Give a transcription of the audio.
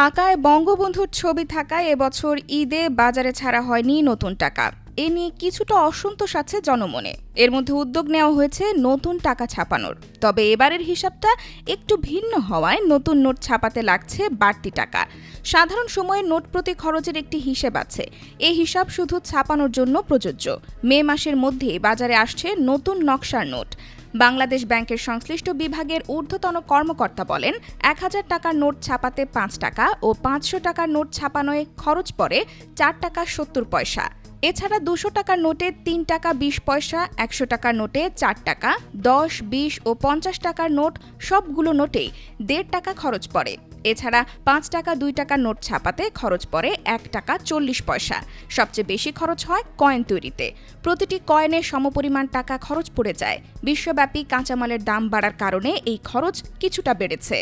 টাকায় বঙ্গবন্ধুর ছবি থাকায় এবছর ঈদে বাজারে ছাড়া হয়নি নতুন টাকা। এ নিয়ে কিছুটা অসন্তোষ আছে জনমনে। এর মধ্যে উদ্যোগ নেওয়া হয়েছে নতুন টাকা ছাপানোর। তবে এবারের হিসাবটা একটু ভিন্ন হওয়ায় নতুন নোট ছাপাতে লাগছে বাড়তি টাকা। সাধারণ সময়ে নোট প্রতি খরচের একটি হিসেব আছে। এই হিসাব শুধু ছাপানোর জন্য প্রযোজ্য। মে মাসের মধ্যে বাজারে আসছে নতুন নকশার নোট। বাংলাদেশ ব্যাংকের সংশ্লিষ্ট বিভাগের ঊর্ধ্বতন কর্মকর্তা বলেন, এক হাজার টাকার নোট ছাপাতে পাঁচ টাকা ও পাঁচশো টাকার নোট ছাপানোয় খরচ পড়ে চার টাকা সত্তর পয়সা। এছাড়া দুশো টাকার নোটে তিন টাকা বিশ পয়সা, একশো টাকার নোটে চার টাকা, দশ, বিশ ও পঞ্চাশ টাকার নোট সবগুলো নোটেই দেড় টাকা খরচ পড়ে। এছাড়া পাঁচ টাকা, দুই টাকা নোট ছাপাতে খরচ পড়ে এক টাকা চল্লিশ পয়সা। সবচেয়ে বেশি খরচ হয় কয়েন তৈরিতে। প্রতিটি কয়েনে সমপরিমাণ টাকা খরচ পড়ে যায়। বিশ্বব্যাপী কাঁচামালের দাম বাড়ার কারণে এই খরচ কিছুটা বেড়েছে।